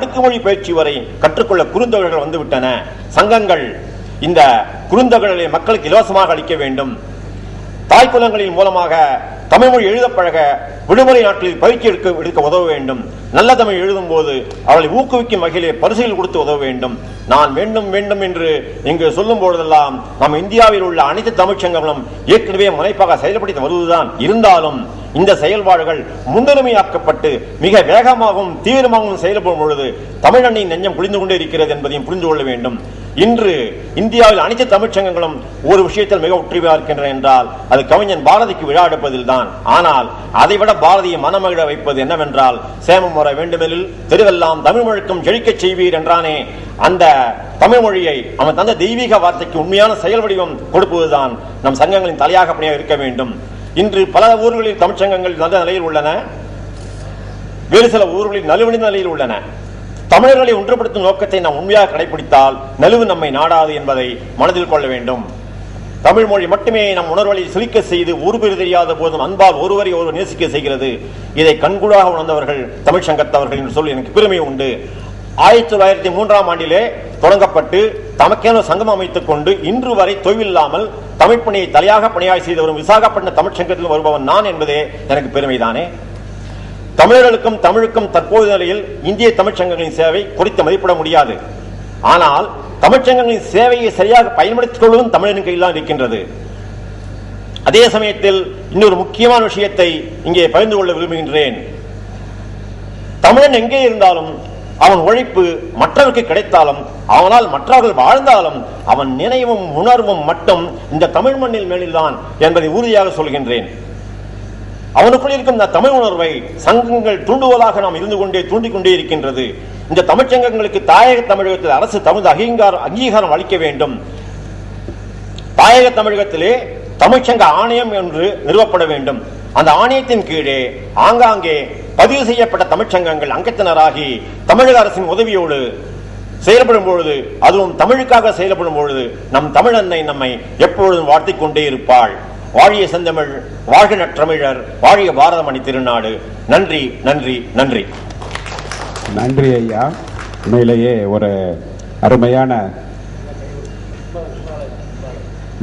அடுக்குமொழி பயிற்சி வரை கற்றுக்கொள்ள குறுந்தொகைகள் வந்துவிட்டன. சங்கங்கள் இந்த குறுந்தொகைகளை மக்களுக்கு இலவசமாக அளிக்க வேண்டும். தாய்க்குலங்களின் மூலமாக தமிழ் மொழி பழக விடுமுறை நாட்களில் பயிற்சி எடுக்க எடுக்க உதவ வேண்டும். நல்ல தமிழ் எழுதும் போது அவளை ஊக்குவிக்கும் வகையிலே பரிசுகள் கொடுத்து உதவ வேண்டும். நான் வேண்டும் வேண்டும் என்று இங்கு சொல்லும் பொழுதெல்லாம் நம் இந்தியாவில் உள்ள அனைத்து தமிழ்ச்சங்கங்களும் ஏற்கனவே முனைப்பாக செயல்படுத்தி வருவதுதான். இருந்தாலும் இந்த செயல்பாடுகள் முன்னுரிமையாக்கப்பட்டு மிக வேகமாகவும் தீவிரமாகவும் செயல்படும் பொழுது தமிழனின் நெஞ்சம் குளிந்து கொண்டே இருக்கிறது என்பதையும் புரிந்து கொள்ள வேண்டும். இன்று இந்தியாவில் அனைத்து தமிழ்ச்சங்கங்களும் ஒரு விஷயத்தில் மிக ஒற்றுமையாக இருக்கின்றன என்றால் அது கவிஞன் பாரதிக்கு விழா எடுப்பதில் தான். ஆனால் அதைவிட பாரதியை மனமகிழ வைப்பது என்னவென்றால் சேமம் வர வேண்டுமெனில் தெருவெல்லாம் தமிழ் முழுக்கம் செழிக்கச் செய்வீர் என்றானே. அந்த தமிழ் மொழியை அவன் தந்த தெய்வீக வார்த்தைக்கு உண்மையான செயல் வடிவம் கொடுப்பதுதான் நம் சங்கங்களின் தலையாக பணியாக இருக்க வேண்டும். இன்று பல ஊர்களில் தமிழ்ச்சங்கங்கள் நல்ல நிலையில் உள்ளன. வேறு சில ஊர்களில் நலுவழிந்த நிலையில் உள்ளன. தமிழர்களை ஒன்றுபடுத்தும் நோக்கத்தை நாம் உண்மையாக கடைபிடித்தால் நலுவு நம்மை நாடாது என்பதை மனதில் கொள்ள வேண்டும். தமிழ் மொழி மட்டுமே நம் உணர்வலை சிலிக்க செய்து ஊர் தெரியாத போதும் அன்பால் ஒருவரை ஒருவர் நேசிக்க செய்கிறது. இதை கண்கூடாக உணர்ந்தவர்கள் தமிழ்ச்சங்கத்தவர்கள் என்று சொல்லி எனக்கு பெருமை உண்டு. ஆயிரத்தி தொள்ளாயிரத்தி மூன்றாம் ஆண்டிலே தொடங்கப்பட்டு தமக்கென சங்கம் அமைத்துக் கொண்டு இன்று வரை தொய்வில்லாமல் தமிழ் பணியை தலையாக பணியாய் செய்து வரும் விசாகப்பட்டின தமிழ்ச் சங்கத்தில் வருபவன் நான் என்பதே எனக்கு பெருமைதானே? தமிழர்களுக்கும் தமிழுக்கும் தற்போது நிலையில் இந்திய தமிழ்ச் சங்கங்களின் சேவை குறித்து மதிப்பிட முடியாது. ஆனால் தமிழ்ச்சங்கங்களின் சேவையை சரியாக பயன்படுத்திக் கொள்வதும் தமிழரின் கையில் தான் இருக்கின்றது. அதே சமயத்தில் இன்னொரு முக்கியமான விஷயத்தை இங்கே பகிர்ந்து கொள்ள விரும்புகின்றேன். தமிழன் எங்கே இருந்தாலும் அவன் உழைப்பு மற்றவருக்கு கிடைத்தாலும் அவனால் மற்றவர்கள் வாழ்ந்தாலும் அவன் நினைவும் உணர்வும் மட்டும் இந்த தமிழ் மண்ணில் மேலில்தான் என்பதை உறுதியாக சொல்கின்றேன். அவனுக்குள் இருக்கும் இந்த தமிழ் உணர்வை சங்கங்கள் தூண்டுவதாக நாம் இருந்து கொண்டே தூண்டிக் கொண்டே இருக்கின்றது. இந்த தமிழ்ச்சங்கங்களுக்கு தாயக தமிழகத்தில் அரசு தமிழ் அங்கீகாரம் அங்கீகாரம் அளிக்க வேண்டும். தாயக தமிழகத்திலே தமிழ்ச்சங்க ஆணையம் என்று நிறுவப்பட வேண்டும். அந்த ஆணையத்தின் கீழே ஆங்காங்கே பதிவு செய்யப்பட்ட தமிழ்ச்சங்கங்கள் அங்கத்தினராகி தமிழக அரசின் உதவியோடு செயல்படும் பொழுது அதுவும் தமிழுக்காக செயல்படும் பொழுது நம் தமிழன்னை நம்மை எப்பொழுதும் வாழ்த்திக் கொண்டே இருப்பாள். வாழிய செந்தமிழ் வாழ்க நற்றமிழர் வாழிய பாரதமணி திருநாடு. நன்றி நன்றி நன்றி. நன்றி ஐயா. உண்மையிலேயே ஒரு அருமையான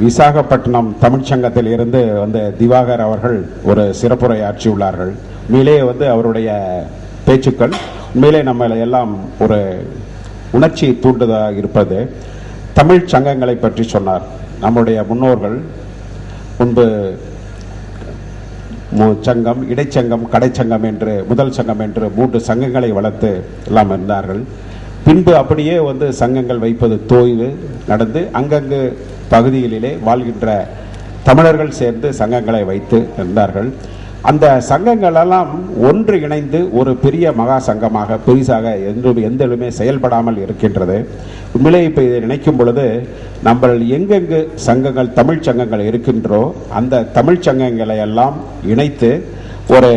விசாகப்பட்டினம் தமிழ்ச்சங்கத்தில் இருந்து வந்து திவாகர் அவர்கள் ஒரு சிறப்புரை ஆற்றியுள்ளார்கள் உண்மையிலேயே வந்து அவருடைய பேச்சுக்கள் உண்மையிலே நம்மளை எல்லாம் ஒரு உணர்ச்சி தூண்டுதாக இருப்பது. தமிழ் சங்கங்களை பற்றி சொன்னார். நம்முடைய முன்னோர்கள் முன்பு சங்கம் இடைச்சங்கம் கடைச்சங்கம் என்று முதல் சங்கம் என்று மூன்று சங்கங்களை வளர்த்து எல்லாம் இருந்தார்கள். பின்பு அப்படியே வந்து சங்கங்கள் வைப்பது தோய்வு நடந்து அங்கங்கு பகுதிகளிலே வாழ்கின்ற தமிழர்கள் சேர்ந்து சங்கங்களை வைத்து இருந்தார்கள். அந்த சங்கங்களெல்லாம் ஒன்று இணைந்து ஒரு பெரிய மகா சங்கமாக பெரிசாக எந்த எந்தலுமே செயல்படாமல் இருக்கின்றது. உண்மையிலே இப்போ இதை நினைக்கும் பொழுது நம்ம எங்கெங்கு சங்கங்கள் தமிழ் சங்கங்கள் இருக்கின்றோ அந்த தமிழ் சங்கங்களை எல்லாம் இணைத்து ஒரு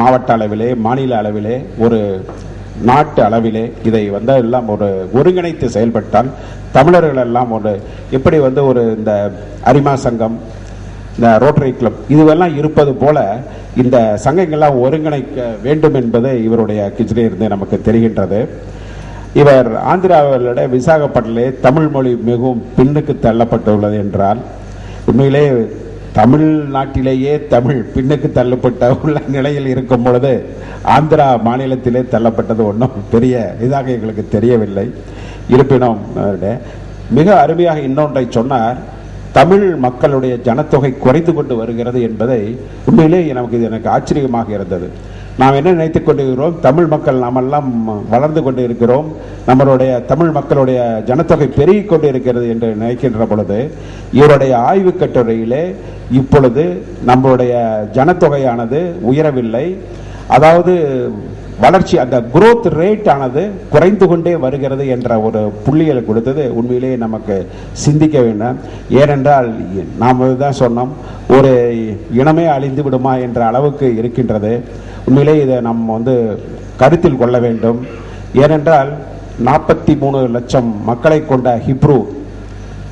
மாவட்ட அளவிலே மாநில அளவிலே ஒரு நாட்டு அளவிலே இதை வந்து எல்லாம் ஒரு ஒருங்கிணைத்து செயல்பட்டால் தமிழர்கள் எல்லாம் ஒரு எப்படி வந்து ஒரு இந்த அரிமா சங்கம் இந்த ரோட்டரி கிளப் இதுவெல்லாம் இருப்பது போல இந்த சங்கங்கள்லாம் ஒருங்கிணைக்க வேண்டும் என்பது இவருடைய கிச்சிலிருந்து நமக்கு தெரிகின்றது. இவர் ஆந்திராவிலுடைய விசாகப்பட்டிலே தமிழ் மொழி மிகவும் பின்னுக்கு தள்ளப்பட்டுள்ளது என்றால் உண்மையிலே தமிழ்நாட்டிலேயே தமிழ் பின்னுக்கு தள்ளப்பட்ட உள்ள நிலையில் இருக்கும் பொழுது ஆந்திரா மாநிலத்திலே தள்ளப்பட்டது ஒன்றும் பெரிய இதாக எங்களுக்கு தெரியவில்லை. இருப்பினும் மிக அருமையாக இன்னொன்றை சொன்னார். தமிழ் மக்களுடைய ஜனத்தொகை குறைந்து கொண்டு வருகிறது என்பதை உண்மையிலே நமக்கு இது எனக்கு ஆச்சரியமாக இருந்தது. நாம் என்ன நினைத்துக் கொண்டிருக்கிறோம்? தமிழ் மக்கள் நாமெல்லாம் வளர்ந்து கொண்டு இருக்கிறோம் நம்மளுடைய தமிழ் மக்களுடைய ஜனத்தொகை பெருகிக் கொண்டு இருக்கிறது என்று நினைக்கின்ற பொழுது இவருடைய ஆய்வு கட்டுரையிலே இப்பொழுது நம்மளுடைய ஜனத்தொகையானது உயரவில்லை. அதாவது வளர்ச்சி அந்த குரோத் ரேட் ஆனது குறைந்து கொண்டே வருகிறது என்ற ஒரு புள்ளியலை கொடுத்தது. உண்மையிலேயே நமக்கு சிந்திக்க வேண்டும். ஏனென்றால் நாம் தான் சொன்னோம் ஒரு இனமே அழிந்து விடுமா என்ற அளவுக்கு இருக்கின்றது. உண்மையிலே இதை நம்ம வந்து கருத்தில் கொள்ள வேண்டும். ஏனென்றால் நாற்பத்தி மூணு லட்சம் மக்களை கொண்ட ஹிப்ரூ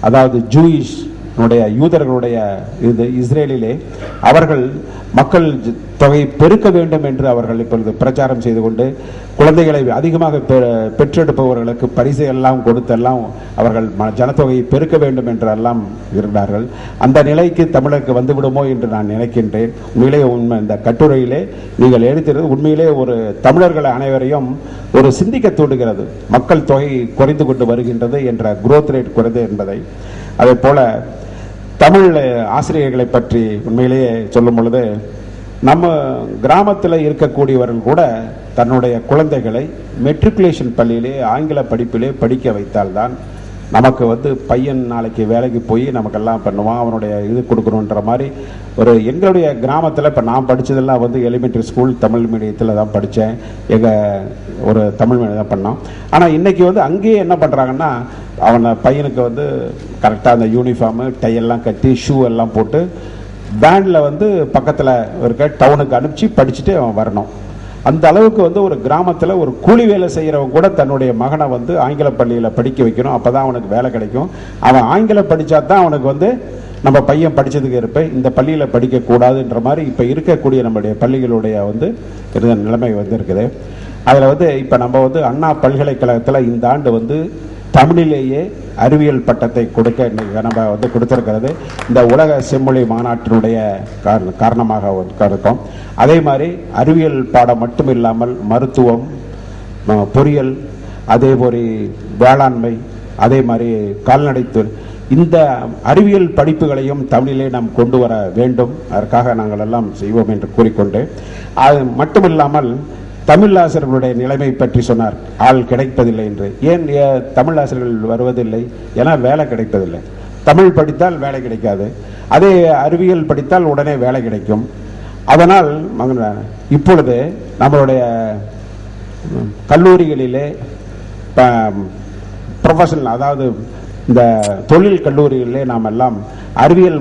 அதாவது ஜூயிஷ் யூதர்களுடைய இது இஸ்ரேலிலே அவர்கள் மக்கள் தொகை பெருக்க வேண்டும் என்று அவர்கள் இப்பொழுது பிரச்சாரம் செய்து கொண்டு குழந்தைகளை அதிகமாக பெ- பெற்றெடுப்பவர்களுக்கு பரிசு எல்லாம் கொடுத்தெல்லாம் அவர்கள் ம- ஜனத்தொகையை பெருக்க வேண்டும் என்று எல்லாம் இருந்தார்கள். அந்த நிலைக்கு தமிழருக்கு வந்துவிடுமோ என்று நான் நினைக்கின்றேன். உண்மையிலே உண்மை இந்த கட்டுரையிலே நீங்கள் எடுத்தது உண்மையிலே ஒரு தமிழர்கள் அனைவரையும் ஒரு சிந்திக்க தூண்டுகிறது. மக்கள் தொகை குறைந்து கொண்டு வருகின்றது என்ற குரோத் ரேட் குறைந்து என்பதை. அதே போல தமிழ் ஆசிரியர்களை பற்றி உண்மையிலேயே சொல்லும் பொழுது நம்ம கிராமத்தில் இருக்கக்கூடியவர்கள் கூட தன்னுடைய குழந்தைகளை மெட்ரிகுலேஷன் பள்ளியிலே ஆங்கில படிப்பிலே படிக்க வைத்தால்தான் நமக்கு வந்து பையன் நாளைக்கு வேலைக்கு போய் நமக்கெல்லாம் பண்ணுவான் அவனுடைய இது கொடுக்கணுன்ற மாதிரி ஒரு எங்களுடைய கிராமத்தில் இப்போ நான் படித்ததெல்லாம் வந்து எலிமெண்ட்ரி ஸ்கூல் தமிழ் மீடியத்தில் தான் படித்தேன் எங்கள் ஒரு தமிழ் மீடியம் தான் பண்ணோம். ஆனால் இன்றைக்கி வந்து அங்கேயே என்ன பண்ணுறாங்கன்னா அவனை பையனுக்கு வந்து கரெக்டாக அந்த யூனிஃபார்மு டையெல்லாம் கட்டி ஷூ எல்லாம் போட்டு வேனில் வந்து பக்கத்தில் இருக்க டவுனுக்கு அனுப்பிச்சு படிச்சுட்டு அவன் வரணும். அந்த அளவுக்கு வந்து ஒரு கிராமத்தில் ஒரு கூலி வேலை செய்கிறவங்க கூட தன்னுடைய மகனை வந்து ஆங்கில பள்ளியில் படிக்க வைக்கணும். அப்போ தான் அவனுக்கு வேலை கிடைக்கும். அவன் ஆங்கிலம் படித்தா தான் அவனுக்கு வந்து நம்ம பையன் படித்ததுக்கு இருப்பேன் இந்த பள்ளியில் படிக்கக்கூடாதுன்ற மாதிரி இப்போ இருக்கக்கூடிய நம்முடைய பள்ளிகளுடைய வந்து இருந்த நிலைமை வந்து இருக்குது. அதில் வந்து இப்போ நம்ம வந்து அண்ணா பல்கலைக்கழகத்தில் இந்த ஆண்டு வந்து தமிழிலேயே அறிவியல் பட்டத்தை கொடுக்க இன்னைக்கு நம்ம வந்து கொடுத்துருக்கிறது. இந்த உலக செம்மொழி மாநாட்டினுடைய காரணமாக இருக்கும் அதே மாதிரி அறிவியல் பாடம் மட்டும் இல்லாமல் மருத்துவம் பொறியியல் அதே மாதிரி வேளாண்மை அதே மாதிரி கால்நடைத்துறை இந்த அறிவியல் படிப்புகளையும் தமிழிலே நாம் கொண்டு வர வேண்டும். அதற்காக நாங்கள் எல்லாம் செய்வோம் என்று கூறிக்கொண்டு அது மட்டுமில்லாமல் தமிழ் ஆசிரியர்களுடைய நிலைமை பற்றி சொன்னார். ஆள் கிடைப்பதில்லை என்று. ஏன் தமிழாசிரியர்கள் தமிழ் ஆசிரியர்கள் வருவதில்லை? ஏன்னா வேலை கிடைப்பதில்லை. தமிழ் படித்தால் வேலை கிடைக்காது. அதே அறிவியல் படித்தால் உடனே வேலை கிடைக்கும். அதனால் இப்பொழுது நம்மளுடைய கல்லூரிகளிலே ப்ரொஃபஷனல் அதாவது இந்த தொழில் கல்லூரிகளிலே நாம் எல்லாம் அறிவியல்